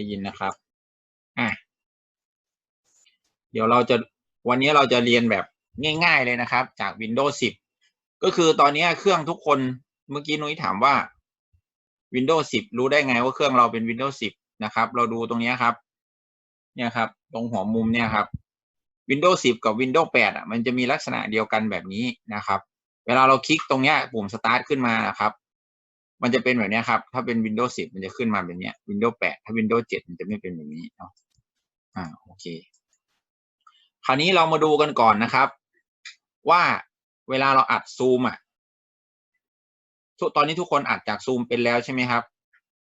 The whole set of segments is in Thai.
ได้ยินนะครับอะเดี๋ยวเราจะวันนี้เราจะเรียนแบบง่าย ๆเลยนะครับ จาก Windows 10 ก็คือตอนนี้เครื่องทุกคนเมื่อกี้นุ้ยถามว่า Windows 10 รู้ได้ไงว่าเครื่องเราเป็น Windows 10 นะครับ เราดูตรงนี้ครับ เนี่ยครับ ตรงหัวมุมเนี่ยครับ Windows 10 กับ Windows 8อะมันจะมีลักษณะเดียวกันแบบนี้นะครับ เวลาเราคลิกตรงเนี้ยปุ่ม Start ขึ้นมานะครับ มันจะเป็นแบบนี้ครับ ถ้าเป็น Windows 10 มันจะขึ้นมาแบบนี้ Windows 8 ถ้า Windows 7 มันจะไม่เป็นแบบนี้เนาะอ่าโอเค คราวนี้เรามาดูกันก่อนนะครับ ว่าเวลาเราอัดซูมอะทุตอนนี้ทุกคนอัดจากซูมเป็นแล้วใช่ไหมครับ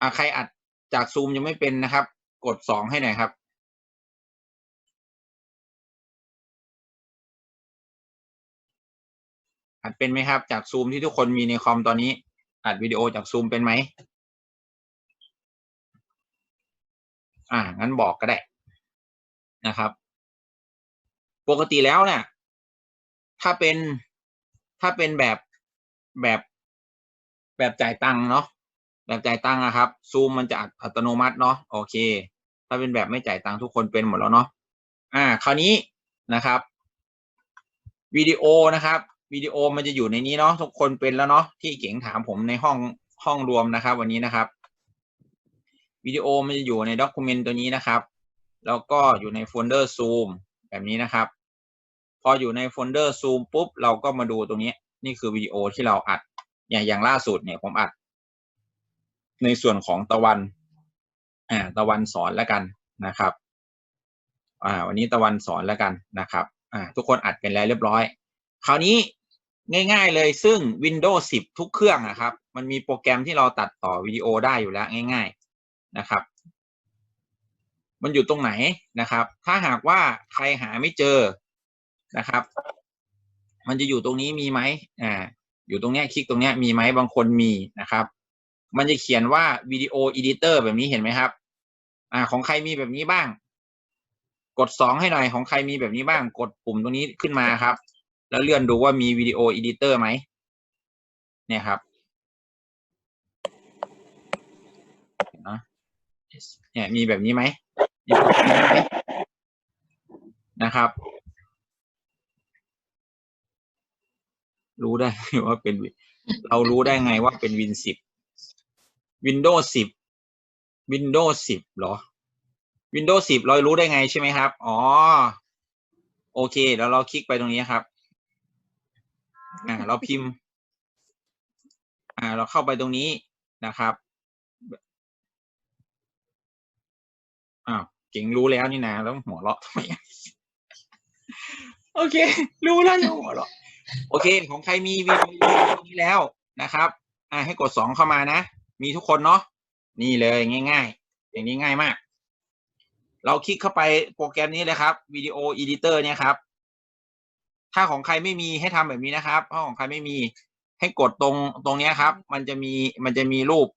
อ่าใครอัดจากซูมยังไม่เป็นนะครับ กดสองให้หน่อยครับอัดเป็นไหมครับ จากซูมที่ทุกคนมีในคอมตอนนี้ อัดวิดีโอจากซูมเป็นไหมอ่างั้นบอกก็ได้นะครับ ปกติแล้วเนี่ย ถ้าเป็นถ้าเป็นแบบแบบแบบจ่ายตังค์เนาะแบบจ่ายตังค์อะครับซูมมันจะอัตโนมัติเนาะโอเค ถ้าเป็นแบบไม่จ่ายตังค์ทุกคนเป็นหมดแล้วเนาะอ่า คราวนี้นะครับวิดีโอนะครับ วิดีโอมันจะอยู่ในนี้เนาะทุกคนเป็นแล้วเนาะที่เก๋งถามผมในห้องห้องรวมนะครับ วันนี้นะครับวิดีโอมันจะอยู่ในด็อกิเมนต์ตัวนี้นะครับ แล้วก็อยู่ในโฟลเดอร์ซูมแบบนี้นะครับ พออยู่ในโฟลเดอร์ซูมปุ๊บเราก็มาดูตรงนี้ นี่คือวิดีโอที่เราอัดอย่างอย่างล่าสุดเนี่ยผมอัด ในส่วนของตะวันอ่าตะวันสอนแล้วกันนะครับ อ่า วันนี้ตะวันสอนแล้วกันนะครับ อ่า ทุกคนอัดเป็นแล้วเรียบร้อย คราวนี้ง่ายๆเลยซึ่ง Windows 10 ทุกเครื่องนะครับ มันมีโปรแกรมที่เราตัดต่อวิดีโอได้อยู่แล้วง่าย ๆนะครับ มันอยู่ตรงไหนนะครับ ถ้าหากว่าใครหาไม่เจอนะครับ มันจะอยู่ตรงนี้มีไหมอ่าอยู่ตรงเนี้ยคลิกตรงเนี้ยมีไหมบางคนมีนะครับ มันจะเขียนว่าวิดีโออีดิเตอร์แบบนี้เห็นไหมครับ อ่า ของใครมีแบบนี้บ้าง กดสองให้หน่อยของใครมีแบบนี้บ้าง กดปุ่มตรงนี้ขึ้นมาครับ แล้วเลื่อนดูว่ามีวิดีโออีดิเตอร์ไหมเนี่ยครับนะเนี่ยมีแบบนี้ไหมมีแบบนี้ไหมนะครับ รู้ได้ว่าเป็น เรารู้ได้ไงว่าเป็น Win สิบ Windows สิบ Windows สิบเหรอ Windows สิบเรารู้ได้ไงใช่ไหมครับ อ๋อ โอเคแล้วเราคลิกไปตรงนี้ครับ อ่า เราพิมพ์ อ่า เราเข้าไปตรงนี้นะครับอ้าวเก่งรู้แล้วนี่นะแล้วหัวเราะทำไมโอเค รู้แล้วนะหัวเราะโอเค ของใครมีวิดีโอนี้แล้วนะครับ อ่า ให้กดสองเข้ามานะ มีทุกคนเนาะนี่เลยง่าย ๆ อย่างนี้ง่ายมาก เราคลิกเข้าไปโปรแกรมนี้เลยครับวิดีโออีดิเตอร์เนี่ยครับ ถ้าของใครไม่มีให้ทำแบบนี้นะครับ ถ้าของใครไม่มีให้กดตรงตรงเนี้ยครับ มันจะมีมันจะมีรูป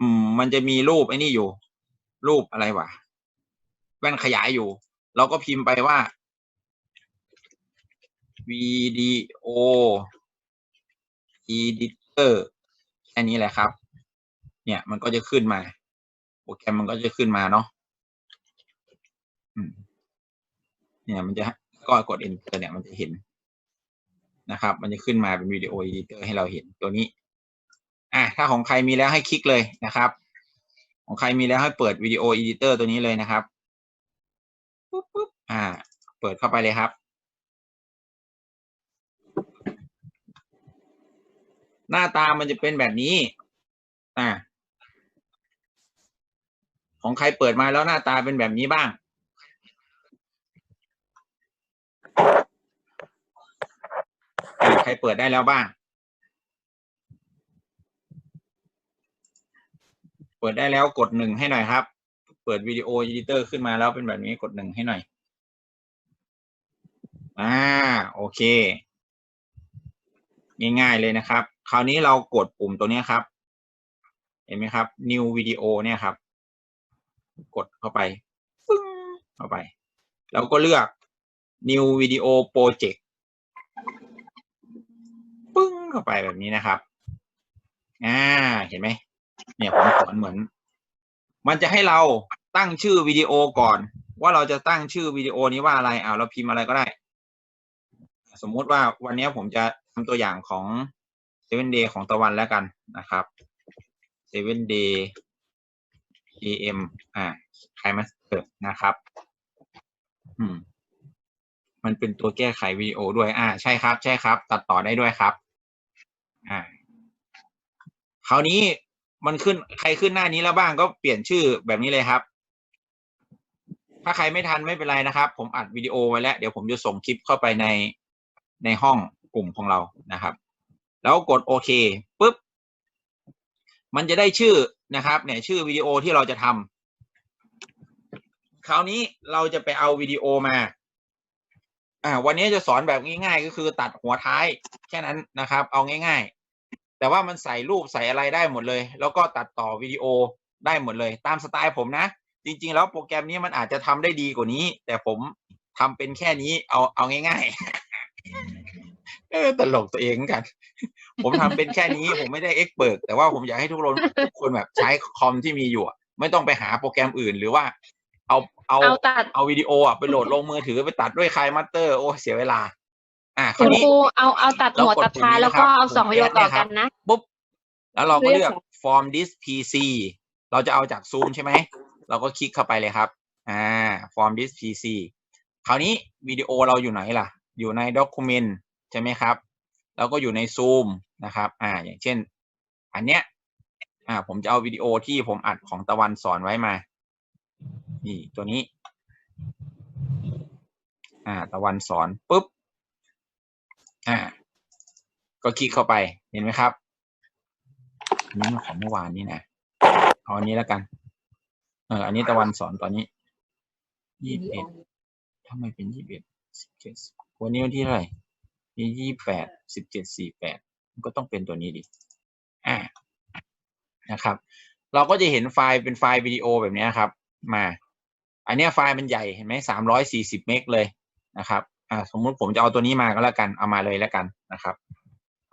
อืม มันจะมีรูปไอ้นี่อยู่ รูปอะไรวะแว่นขยายอยู่ เราก็พิมพ์ไปว่าวิดีโออีดิเตอร์แค่นี้แหละครับ เนี่ย มันก็จะขึ้นมา โปรแกรมมันก็จะขึ้นมาเนาะอืมเนี่ยมันจะ ก็กด enter เนี่ยมันจะเห็นนะครับ มันจะขึ้นมาเป็นวิดีโออีดิเตอร์ให้เราเห็นตัวนี้ อะถ้าของใครมีแล้วให้คลิกเลยนะครับ ของใครมีแล้วให้เปิดวิดีโออีดิเตอร์ตัวนี้เลยนะครับปุ๊บปุ๊บอ่า เปิดเข้าไปเลยครับ หน้าตามันจะเป็นแบบนี้ อ่าของใครเปิดมาแล้วหน้าตาเป็นแบบนี้บ้าง อ่า ใครเปิดได้แล้วบ้าง เปิดได้แล้วกดหนึ่งให้หน่อยครับ เปิดวิดีโออีดิเตอร์ขึ้นมาแล้วเป็นแบบนี้กดหนึ่งให้หน่อย อ่า โอเค ง่ายๆเลยนะครับ คราวนี้เรากดปุ่มตัวนี้ครับ เห็นไหมครับ new video เนี่ยครับ กดเข้าไป เข้าไป แล้วก็เลือก new video project เข้าไปแบบนี้นะครับ อ่า เห็นไหม เนี่ยผมสอนเหมือน มันจะให้เราตั้งชื่อวิดีโอก่อน ว่าเราจะตั้งชื่อวิดีโอนี้ว่าอะไรเอาเราพิมพ์อะไรก็ได้ สมมุติว่าวันนี้ผมจะทำตัวอย่างของ Seven Day ของตะวันแล้วกันนะครับ Seven Day AM อ่าใครมาเสิร์นะครับ อืม มันเป็นตัวแก้ไขวิดีโอด้วย อ่า ใช่ครับ ใช่ครับ ตัดต่อได้ด้วยครับ อ่าคราวนี้มันขึ้นใครขึ้นหน้านี้แล้วบ้างก็เปลี่ยนชื่อแบบนี้เลยครับ ถ้าใครไม่ทันไม่เป็นไรนะครับ ผมอัดวิดีโอไว้แล้ว เดี๋ยวผมจะส่งคลิปเข้าไปในในห้องกลุ่มของเรานะครับ แล้วกดโอเคปุ๊บมันจะได้ชื่อนะครับ เนี่ยชื่อวิดีโอที่เราจะทำคราวนี้เราจะไปเอาวิดีโอมาอ่าวันนี้จะสอนแบบง่ายๆ ก็คือตัดหัวท้ายแค่นั้นนะครับ เอาง่ายๆ แต่ว่ามันใส่รูปใส่อะไรได้หมดเลย แล้วก็ตัดต่อวิดีโอได้หมดเลย ตามสไตล์ผมนะ จริง ๆ แล้วโปรแกรมนี้มันอาจจะทำได้ดีกว่านี้ แต่ผมทำเป็นแค่นี้เอาเอาง่ายๆเออตลกตัวเองเหมือนกัน ผมทำเป็นแค่นี้ ผมไม่ได้เอ็กเปิดแต่ว่าผมอยากให้ทุกคนทุกคนแบบใช้คอมที่มีอยู่อะไม่ต้องไปหาโปรแกรมอื่นหรือว่า เอาเอาเอาตัดเอาวิดีโออะไปโหลดลงมือถือไปตัดด้วยคายมัตเตอร์โอ้เสียเวลา อ่าคคุราวณนี้ครูเอาเอาตัดหัวเรากดตัดท้ายปุ่มนี้แล้วก็นะครับเอาสองวิดีโอปุ่มต่อแอดเนี่ยครักับนนะปุ๊บแล้วเราก็เลืเลืออกก form this PC เราจะเอาจาก Zoom ใช่ไหมเราก็คลิกเข้าไปเลยครับ อ่า form this PC คราวนี้วิดีโอเราอยู่ไหนล่ะ อยู่ใน document ใช่ไหมครับแล้วก็อยู่ใน Zoom นะครับ อ่า อย่างเช่น อันเนี้ย อ่า ผมจะเอาวิดีโอที่ผมอัดของตะวันสอนไว้มา นี่ตัวนี้ อ่า ตะวันสอนปุ๊บ อ่า ก็คลิกเข้าไปเห็นไหมครับนนี้มันของเมื่อวานนี้นะเอาอันนี้แล้วกัน เออ อันนี้ตะวันสอนตอนนี้ยี่สิบเอ็ดทำไมเป็นยี่สิบเอ็ดสิบเจ็ดวันนี้วันที่เท่าไหร่นี่ยี่แปดสิบเจ็ดสี่แปดก็ต้องเป็นตัวนี้ดิ อ่า นะครับ เราก็จะเห็นไฟล์เป็นไฟล์วิดีโอแบบนี้ครับ มา อันนี้ไฟล์มันใหญ่เห็นไหมสามร้อยสี่สิบเมกเลยนะครับ อ่าสมมุติผมจะเอาตัวนี้มาก็แล้วกันเอามาเลยแล้วกันนะครับ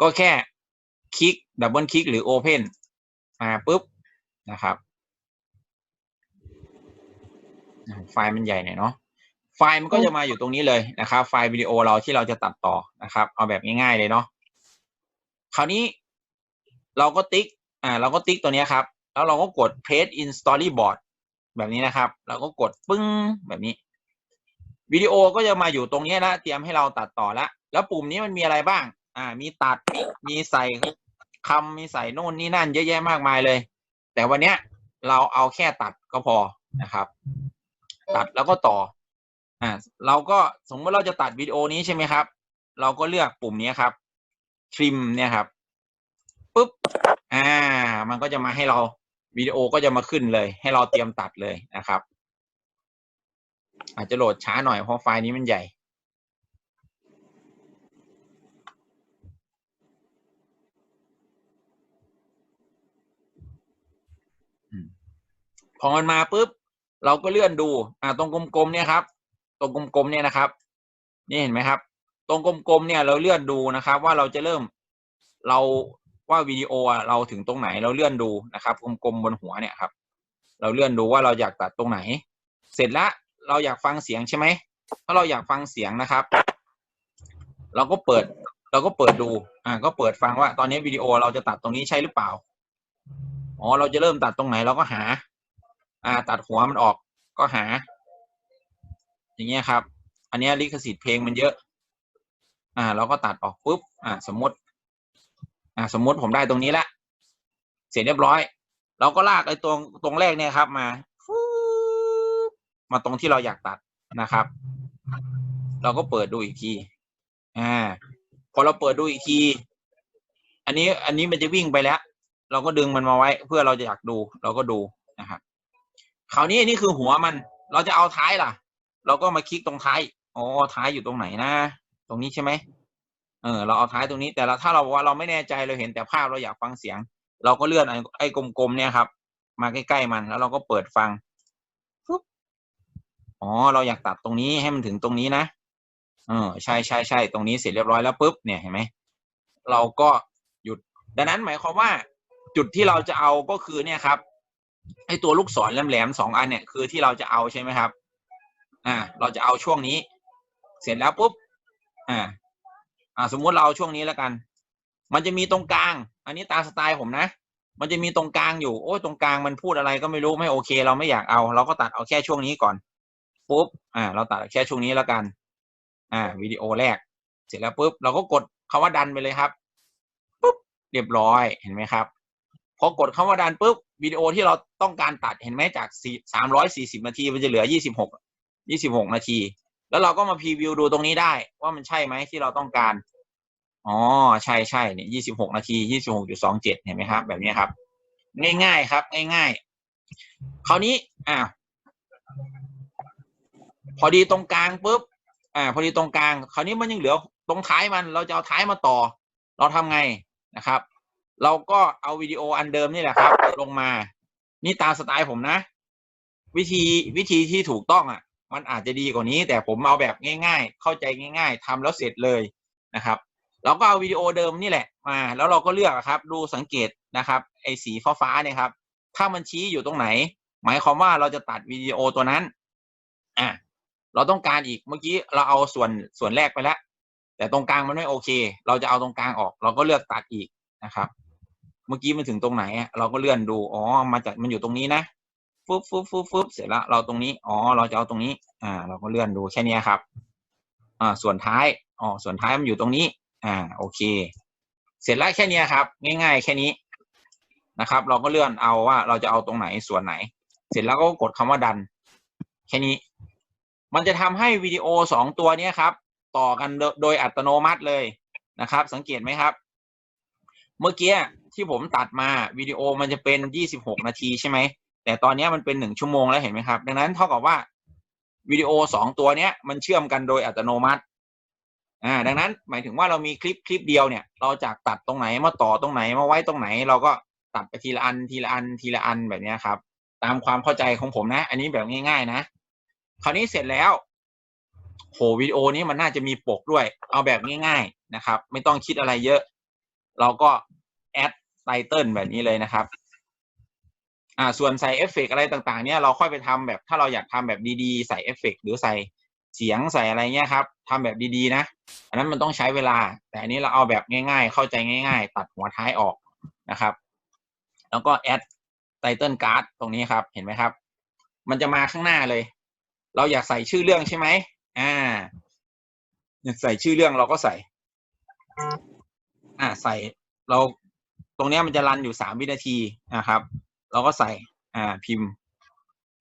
ก็แค่คลิกดับเบิลคลิกหรือโอเพนมาปุ๊บนะครับไฟล์มันใหญ่หน่อยเนาะไฟล์มันก็จะมาอยู่ตรงนี้เลยนะครับ ไฟล์วิดีโอเราที่เราจะตัดต่อนะครับ เอาแบบง่ายๆเลยเนาะคราวนี้เราก็ติ๊กอ่าเราก็ติ๊กตัวนี้ครับ แล้วเราก็กด paste in storyboard แบบนี้นะครับ เราก็กดปึ้งแบบนี้ วิดีโอก็จะมาอยู่ตรงนี้แล้วเตรียมให้เราตัดต่อแล้วแล้วปุ่มนี้มันมีอะไรบ้าง อ่า มีตัดมีใส่คำมีใส่โน่นนี่นั่นเยอะแยะมากมายเลย แต่วันเนี้ยเราเอาแค่ตัดก็พอนะครับ ตัดแล้วก็ต่อ อ่า เราก็สมมติเราจะตัดวิดีโอนี้ใช่ไหมครับ เราก็เลือกปุ่มนี้ครับ trim เนี่ยครับปุ๊บอ่า มันก็จะมาให้เราวิดีโอก็จะมาขึ้นเลย ให้เราเตรียมตัดเลยนะครับ อาจจะโหลดช้าหน่อยเพราะไฟล์นี้มันใหญ่ พอมันมาปุ๊บ เราก็เลื่อนดู อ่าตรงกลมๆเนี่ยครับ ตรงกลมๆเนี่ยนะครับ นี่เห็นไหมครับ ตรงกลมๆเนี่ยเราเลื่อนดูนะครับ ว่าเราจะเริ่มเราว่าวิดีโอเราถึงตรงไหนเราเลื่อนดูนะครับกลมๆบนหัวเนี่ยครับ เราเลื่อนดูว่าเราอยากตัดตรงไหน เสร็จแล้ว เราอยากฟังเสียงใช่ไหมถ้าเราอยากฟังเสียงนะครับ เราก็เปิด เราก็เปิดดู อ่า ก็เปิดฟังว่า ตอนนี้วิดีโอเราจะตัดตรงนี้ใช่หรือเปล่า อ๋อ เราจะเริ่มตัดตรงไหนเราก็หา อ่า ตัดหัวมันออกก็หา อย่างเงี้ยครับ อันนี้ลิขสิทธิ์เพลงมันเยอะ อ่า เราก็ตัดออกปุ๊บ อ่า สมมติ อ่า สมมติผมได้ตรงนี้ละ เสร็จเรียบร้อย เราก็ลากไอ้ตรงตรงแรกเนี่ยครับ มา มาตรงที่เราอยากตัดนะครับ เราก็เปิดดูอีกทีอ่าพอเราเปิดดูอีกที อันนี้อันนี้มันจะวิ่งไปแล้ว เราก็ดึงมันมาไว้ เพื่อเราจะอยากดู เราก็ดูนะครับคราวนี้นี่คือหัวมัน เราจะเอาท้ายล่ะ เราก็มาคลิกตรงท้ายอ๋อท้ายอยู่ตรงไหนนะ ตรงนี้ใช่ไหมเออเราเอาท้ายตรงนี้ แต่เราถ้าเราบอกว่าเราไม่แน่ใจเราเห็นแต่ภาพเราอยากฟังเสียง เราก็เลื่อนไอ้กลมๆเนี่ยครับ มาใกล้ๆมันแล้วเราก็เปิดฟัง อ๋อ เราอยากตัดตรงนี้ให้มันถึงตรงนี้นะเออใช่ใช่ใช่ตรงนี้เสร็จเรียบร้อยแล้วปุ๊บเนี่ยเห็นไหมเราก็หยุด ดังนั้นหมายความว่า จุดที่เราจะเอาก็คือเนี่ยครับไอตัวลูกศรแหลมๆสองอันเนี่ยคือที่เราจะเอาใช่ไหมครับ อ่า เราจะเอาช่วงนี้ เสร็จแล้วปุ๊บอ่า อ่า สมมุติเราช่วงนี้แล้วกัน มันจะมีตรงกลาง อันนี้ตามสไตล์ผมนะมันจะมีตรงกลางอยู่โอ้ตรงกลางมันพูดอะไรก็ไม่รู้ไม่โอเค เราไม่อยากเอา เราก็ตัดเอาแค่ช่วงนี้ก่อน ปุ๊บอ่า เราตัดแค่ช่วงนี้แล้วกัน อ่า วิดีโอแรก เสร็จแล้วปุ๊บเราก็กดคำว่าดันไปเลยครับปุ๊บเรียบร้อยเห็นไหมครับพอกดคำว่าดันปุ๊บวิดีโอที่เราต้องการตัดเห็นไหมจากสามร้อยสี่สิบนาทีมันจะเหลือยี่สิบหกยี่สิบหกนาที แล้วเราก็มาพรีวิวดูตรงนี้ได้ ว่ามันใช่ไหมที่เราต้องการอ๋อใช่ใช่เนี่ยยี่สิบหกนาทียี่สิบหกจุดสองเจ็ดเห็นไหมครับ แบบนี้ครับ ง่ายๆครับ ง่ายๆคราวนี้ อ่า พอดีตรงกลางปุ๊บอ่า พอดีตรงกลาง คราวนี้มันยังเหลือตรงท้ายมันเราจะเอาท้ายมาต่อ เราทำไงนะครับ เราก็เอาวิดีโออันเดิมนี่แหละครับ ลงมา นี่ตามสไตล์ผมนะ วิธีวิธีที่ถูกต้องอะ มันอาจจะดีกว่านี้ แต่ผมเอาแบบง่าย ๆ เข้าใจง่าย ๆทำแล้วเสร็จเลยนะครับ เราก็เอาวิดีโอเดิมนี่แหละมา แล้วเราก็เลือกครับ ดูสังเกตนะครับ ไอ้สีฟ้าๆเนี่ยครับ ถ้ามันชี้อยู่ตรงไหน หมายความว่าเราจะตัดวิดีโอตัวนั้น อะ เราต้องการอีกเมื่อกี้เราเอาส่วนส่วนแรกไปแล้ว แต่ตรงกลางมันไม่โอเค เราจะเอาตรงกลางออก เราก็เลือกตัดอีกนะครับ เมื่อกี้มันถึงตรงไหนเราก็เลื่อนดูอ๋อมาจากมันอยู่ตรงนี้นะฟึบฟึบฟึบฟึบเสร็จแล้วเราตรงนี้อ๋อเราจะเอาตรงนี้ อ่า เราก็เลื่อนดูแค่นี้ครับ อ่า ส่วนท้ายอ๋อส่วนท้ายมันอยู่ตรงนี้ อ่า โอเค เสร็จแล้วแค่นี้ครับ ง่าย ๆ แค่นี้นะครับ เราก็เลื่อนเอาว่าเราจะเอาตรงไหนส่วนไหน เสร็จแล้วก็กดคำว่าดัน แค่นี้ มันจะทำให้วิดีโอสองตัวเนี้ครับ ต่อกันโดยอัตโนมัติเลยนะครับ สังเกตไหมครับ เมื่อกี้ที่ผมตัดมาวิดีโอมันจะเป็นยี่สิบหกนาทีใช่ไหม แต่ตอนนี้มันเป็นหนึ่งชั่วโมงแล้วเห็นไหมครับ ดังนั้นเท่ากับว่าวิดีโอสองตัวเนี้ยมันเชื่อมกันโดยอัตโนมัติอ่าดังนั้นหมายถึงว่าเรามีคลิปคลิปเดียวเนี่ย เราจากตัดตรงไหนมาต่อตรงไหนมาไว้ตรงไหน เราก็ตัดไปทีละอันทีละอันทีละอันแบบนี้ครับ ตามความเข้าใจของผมนะ อันนี้แบบง่าย ๆ นะ คราวนี้เสร็จแล้วโหวิดีโอนี้มันน่าจะมีปกด้วย เอาแบบง่ายๆนะครับ ไม่ต้องคิดอะไรเยอะ เราก็แอดไตเติลแบบนี้เลยนะครับ อ่า ส่วนใส่เอฟเฟกอะไรต่างๆ เนี่ยเราค่อยไปทำแบบถ้าเราอยากทำแบบดีๆ ใส่เอฟเฟกหรือใส่เสียงใส่อะไรเงี้ยครับทำแบบดีๆนะ อันนั้นมันต้องใช้เวลา แต่อันนี้เราเอาแบบง่ายๆ เข้าใจง่าย ๆ ตัดหัวท้ายออกนะครับ แล้วก็แอดไตเติลการ์ดตรงนี้ครับ เห็นไหมครับ มันจะมาข้างหน้าเลย เราอยากใส่ชื่อเรื่องใช่ไหมอ่า อยากใส่ชื่อเรื่องเราก็ใส่ อ่า ใส่เราตรงนี้มันจะรันอยู่สามวินาทีนะครับ เราก็ใส่ อ่า พิมพ์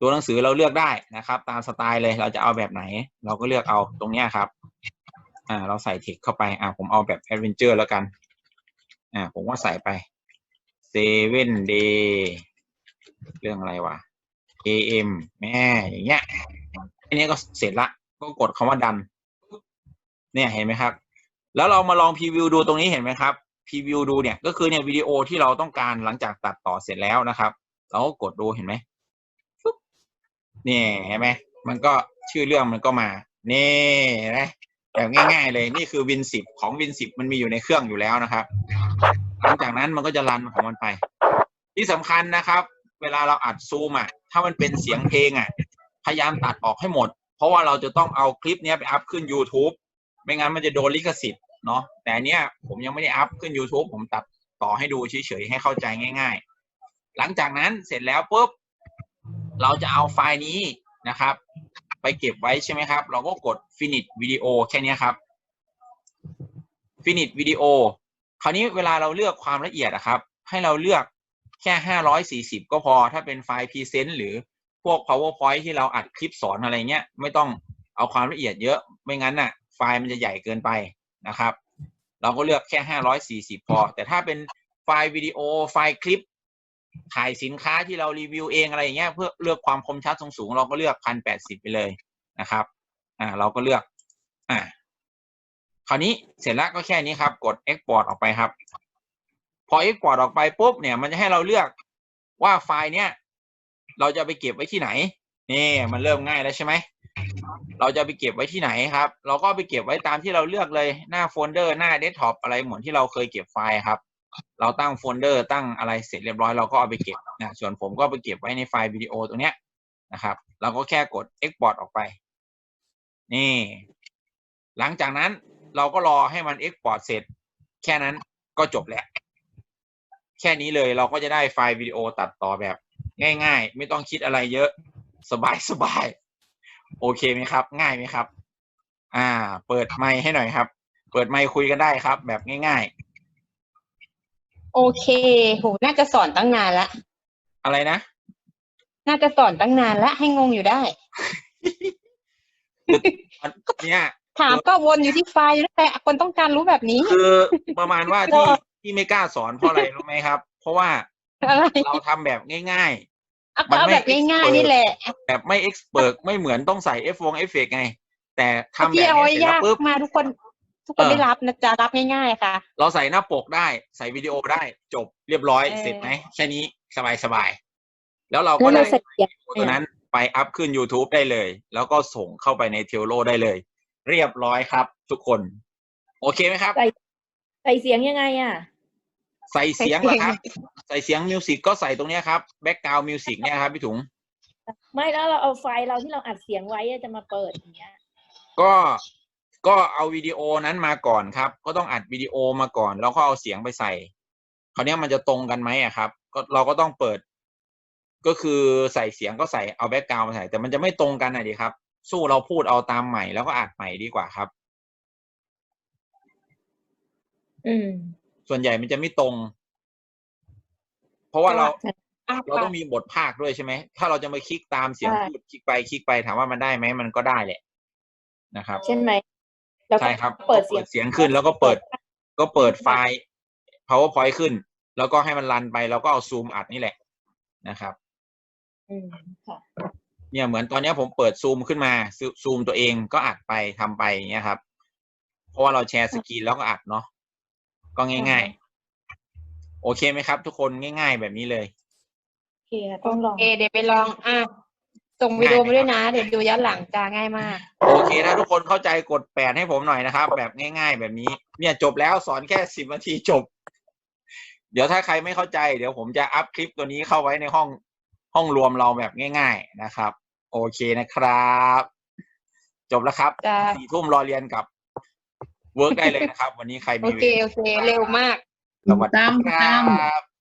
ตัวหนังสือเราเลือกได้นะครับ ตามสไตล์เลยเราจะเอาแบบไหน เราก็เลือกเอาตรงนี้ครับ อ่า เราใส่เทคเข้าไปอ่าผมเอาแบบแอดเวนเจอร์แล้วกัน อ่า ผมก็ใส่ไปเซเว่นเดย์เรื่องอะไรวะ AM แม่อย่างเงี้ยอันนี้ก็เสร็จละ ก็กดคำว่าดัน เนี่ยเห็นไหมครับ แล้วเรามาลองพรีวิวดูตรงนี้เห็นไหมครับพรีวิวดูเนี่ยก็คือเนี่ยวิดีโอที่เราต้องการหลังจากตัดต่อเสร็จแล้วนะครับ เราก็กดดูเห็นไหมนี่เห็นไหมมันก็ชื่อเรื่องมันก็มา นี่นะแบบง่าย ๆ เลยนี่คือวินสิบของวินสิบมันมีอยู่ในเครื่องอยู่แล้วนะครับ หลังจากนั้นมันก็จะรันของมันไป ที่สำคัญนะครับ เวลาเราอัดซูมอะ ถ้ามันเป็นเสียงเพลงอะ พยายามตัดออกให้หมด เพราะว่าเราจะต้องเอาคลิปเนี้ยไปอัพขึ้น YouTube ไม่งั้นมันจะโดนลิขสิทธิ์เนาะ แต่เนี้ยผมยังไม่ได้อัพขึ้น YouTube ผมตัดต่อให้ดูเฉยๆให้เข้าใจง่าย ๆ หลังจากนั้นเสร็จแล้วปุ๊บเราจะเอาไฟล์นี้นะครับ ไปเก็บไว้ใช่ไหมครับ เราก็กด finish video แค่นี้ครับ finish video คราวนี้เวลาเราเลือกความละเอียดอะครับ ให้เราเลือก แค่ห้าร้อยสี่สิบก็พอ ถ้าเป็นไฟล์พรีเซนต์หรือพวก powerpoint ที่เราอัดคลิปสอนอะไรเงี้ย ไม่ต้องเอาความละเอียดเยอะ ไม่งั้นน่ะ ไฟล์มันจะใหญ่เกินไปนะครับ เราก็เลือกแค่ห้าร้อยสี่สิบพอ แต่ถ้าเป็นไฟล์วิดีโอไฟล์คลิปถ่ายสินค้าที่เรารีวิวเองอะไรอย่างเงี้ยเพื่อเลือกความคมชัดสูงๆเราก็เลือกพันแปดสิบไปเลยนะครับ อ่า เราก็เลือก อ่า คราวนี้เสร็จแล้วก็แค่นี้ครับ กด export ออกไปครับ พอ export ออกไปปุ๊บเนี่ย มันจะให้เราเลือกว่าไฟล์เนี้ยเราจะไปเก็บไว้ที่ไหนนี่มันเริ่มง่ายแล้วใช่ไหมเราจะไปเก็บไว้ที่ไหนครับ เราก็ไปเก็บไว้ตามที่เราเลือกเลยหน้าโฟลเดอร์หน้าเดสก์ท็อปอะไรเหมือนที่เราเคยเก็บไฟล์ครับ เราตั้งโฟลเดอร์ตั้งอะไรเสร็จเรียบร้อยเราก็เอาไปเก็บนะส่วนผมก็ไปเก็บไว้ในไฟล์วิดีโอตรงเนี้ยนะครับ เราก็แค่กด Export ออกไป นี่ หลังจากนั้นเราก็รอให้มัน Export เสร็จ แค่นั้นก็จบแล้ว แค่นี้เลยเราก็จะได้ไฟล์วิดีโอตัดต่อแบบ ง่าย ๆ ไม่ต้องคิดอะไรเยอะสบายสบายโอเคไหมครับ ง่ายไหมครับ อ่า เปิดไมค์ให้หน่อยครับ เปิดไมค์คุยกันได้ครับ แบบง่ายโอเคโหน่าจะสอนตั้งนานละๆอะไรนะน่าจะสอนตั้งนานละให้งงอยู่ได้อันเนี้ยถามก็วนอยู่ที่ไฟล์อยู่นั่นแหละคนต้องการรู้แบบนี้ คือประมาณว่าที่ ที่ไม่กล้าสอนเพราะอะไรรู้ไหมครับ เพราะว่าอะไรเราทำแบบง่ายเอามันเอาไม่แบบง่ายๆนี่แหละๆแบบไม่เอ็กซ์เไม่เหมือนต้องใส่เอฟวงเอฟเฟกไง แต่ทำแบที่บเอานี้ไว้เสร็จแล้ยาวกปุ๊บมาทุกคนทุกคนเออได้รับนะจ๊ะรับง่ายๆค่ะ เราใส่หน้าปกได้ใส่วิดีโอได้จบเรียบร้อยเออเสร็จไหมแค่นี้สบายสบายๆแล้วเราก็แล้วได้เราใส่เสียงตัวนั้นไปอัพขึ้น YouTube ได้เลย แล้วก็ส่งเข้าไปในเทลโลได้เลย เรียบร้อยครับ ทุกคน โอเคไหมครับ ใส่ใส่เสียงยังไงอะ ใส่เสียงเหรอครับ ใส่เสียงมิวสิกก็ใส่ตรงเนี้ยครับแบ็กกราวด์มิวสิกเนี่ยครับพี่ถุง ไม่แล้วเราเอาไฟล์เราที่เราอัดเสียงไว้อะจะมาเปิดอย่างเงี้ย ก็ก็เอาวิดีโอนั้นมาก่อนครับ ก็ต้องอัดวิดีโอมาก่อน แล้วก็เอาเสียงไปใส่คราวเนี้ยมันจะตรงกันไหมอะครับ ก็เราก็ต้องเปิด ก็คือใส่เสียงก็ใส่เอาแบ็กกราวด์มาใส่แต่มันจะไม่ตรงกันนะดิครับ สู้เราพูดเอาตามใหม่แล้วก็อัดใหม่ดีกว่าครับ อืม ส่วนใหญ่มันจะไม่ตรง เพราะว่าเราอะเราต้องมีบทภาคด้วยใช่ไหม ถ้าเราจะมาคลิกตามเสียงใช่พูดคลิกไปคลิกไปถามว่ามันได้ไหมมันก็ได้แหละนะครับ ใช่ไหมแล้วก็ใช่ครับเปิดเสียงเสียงขึ้น แล้วก็เปิด ก็เปิดไฟล์ powerpoint ขึ้น แล้วก็ให้มันรันไป แล้วก็เอาซูมอัดนี่แหละนะครับอืมค่ะเนี่ยเหมือนตอนเนี้ยผมเปิดซูมขึ้นมาซูซูมตัวเองก็อัดไปทำไปอย่างเงี้ยครับ เพราะว่าเราแชร์สกรีนแล้วก็อัดเนาะ ก็ง่ายๆ โอเคไหมครับ ทุกคนง่ายๆแบบนี้เลย โอเคค่ะต้องลองโอเคเดี๋ยวไปลองอะส่งวิดีโอมาด้วยนะ เดี๋ยวดูย้อนหลังจะง่ายมาก โอเคถ้าทุกคนเข้าใจกดแปดให้ผมหน่อยนะครับ แบบง่าย ๆ แบบนี้ เนี่ยจบแล้วสอนแค่สิบนาทีจบ เดี๋ยวถ้าใครไม่เข้าใจ เดี๋ยวผมจะอัพคลิปตัวนี้เข้าไว้ในห้องห้องรวมเราแบบง่าย ๆนะครับ โอเคนะครับ จบแล้วครับจ้า สี่ทุ่มรอเรียนกับ เวิร์กได้เลยนะครับ วันนี้ใครโอมีเคโอเคเร็วมากสวัสดีครับ